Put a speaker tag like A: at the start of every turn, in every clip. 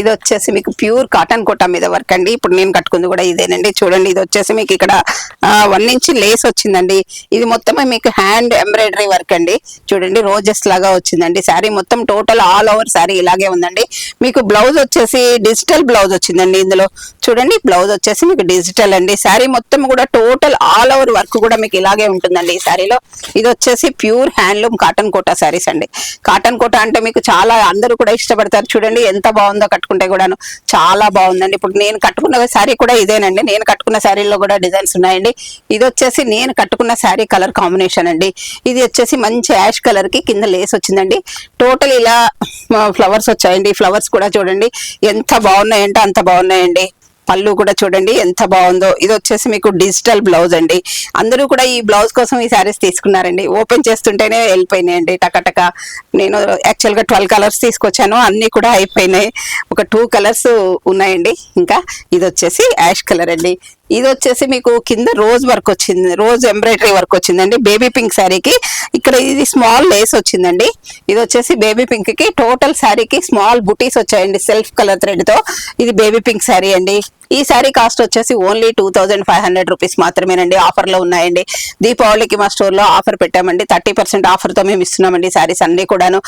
A: ఇది వచ్చేసి మీకు ప్యూర్ కాటన్ కోటా మీద వర్క్ అండి. ఇప్పుడు నేను కట్టుకుంది కూడా ఇదేనండి. చూడండి ఇది వచ్చేసి మీకు ఇక్కడ వన్ ఇంచ్ లేస్ వచ్చిందండి. ఇది మొత్తం మీకు హ్యాండ్ ఎంబ్రాయిడరీ వర్క్ అండి. చూడండి రోజెస్ లాగా వచ్చిందండి. శారీ మొత్తం టోటల్ ఆల్ ఓవర్ శారీ ఇలాగే ఉందండి. మీకు బ్లౌజ్ వచ్చేసి డిజిటల్ బ్లౌజ్ వచ్చిందండి ఇందులో. చూడండి బ్లౌజ్ వచ్చేసి మీకు డిజిటల్ అండి. శారీ మొత్తం కూడా టోటల్ ఆల్ ఓవర్ వర్క్ కూడా మీకు ఇలాగే ఉంటుందండి ఈ శారీలో. ఇది వచ్చేసి pure handloom cotton Kota saris అండి. కాటన్ కోటా అంటే మీకు చాలా అందరూ కూడా ఇష్టపడతారు. చూడండి ఎంత బాగుందో కట్టుకుంటే కూడాను చాలా బాగుందండి. ఇప్పుడు నేను కట్టుకున్న శారీ కూడా ఇదేనండి. నేను కట్టుకున్న శారీలో కూడా డిజైన్స్ ఉన్నాయండి. ఇది వచ్చేసి నేను కట్టుకున్న శారీ కలర్ కాంబినేషన్ అండి. ఇది వచ్చేసి మంచి యాష్ కలర్కి కింద లేస్ వచ్చిందండి. టోటల్ ఇలా ఫ్లవర్స్ వచ్చాయండి. ఫ్లవర్స్ కూడా చూడండి. ఎంత బాగున్నాయంటే అంత బాగున్నాయండి. పళ్ళు కూడా చూడండి ఎంత బాగుందో. ఇది వచ్చేసి మీకు డిజిటల్ బ్లౌజ్ అండి. అందరూ కూడా ఈ బ్లౌజ్ కోసం ఈ శారీస్ తీసుకున్నారండి. ఓపెన్ చేస్తుంటేనే వెళ్ళిపోయినాయండి టకటక. నేను యాక్చువల్గా ట్వెల్వ్ కలర్స్ తీసుకొచ్చాను అన్నీ కూడా అయిపోయినాయి. ఒక టూ కలర్స్ ఉన్నాయండి. ఇంకా ఇది వచ్చేసి యాష్ కలర్ అండి. ఇది వచ్చేసి మీకు కింద రోజ్ వర్క్ వచ్చింది రోజ్ ఎంబ్రాయిడరీ వర్క్ వచ్చిందండి. బేబీ పింక్ శారీకి ఇక్కడ ఇది స్మాల్ లేస్ వచ్చిందండి. ఇది వచ్చేసి బేబీ పింక్కి టోటల్ శారీకి స్మాల్ బుటీస్ వచ్చాయండి సెల్ఫ్ కలర్ థ్రెడ్తో. ఇది బేబీ పింక్ శారీ అండి. ఈ శారీ కాస్ట్ వచ్చేసి only two thousand five hundred rupees మాత్రమేనండి ఆఫర్లో ఉన్నాయండి. దీపావళికి మా స్టోర్లో ఆఫర్ పెట్టామండి. థర్టీ పర్సెంట్ ఆఫర్తో మేము ఇస్తున్నామండి శారీస్ అన్నీ కూడాను.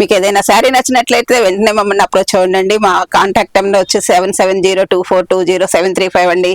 A: మీకు ఏదైనా శారీ నచ్చినట్లయితే వెంటనే మమ్మల్ని అప్రోచ్ అవ్వండి మా కాంటాక్ట్ నెంబర్ వచ్చి seven seven zero two four two zero seven three five అండి.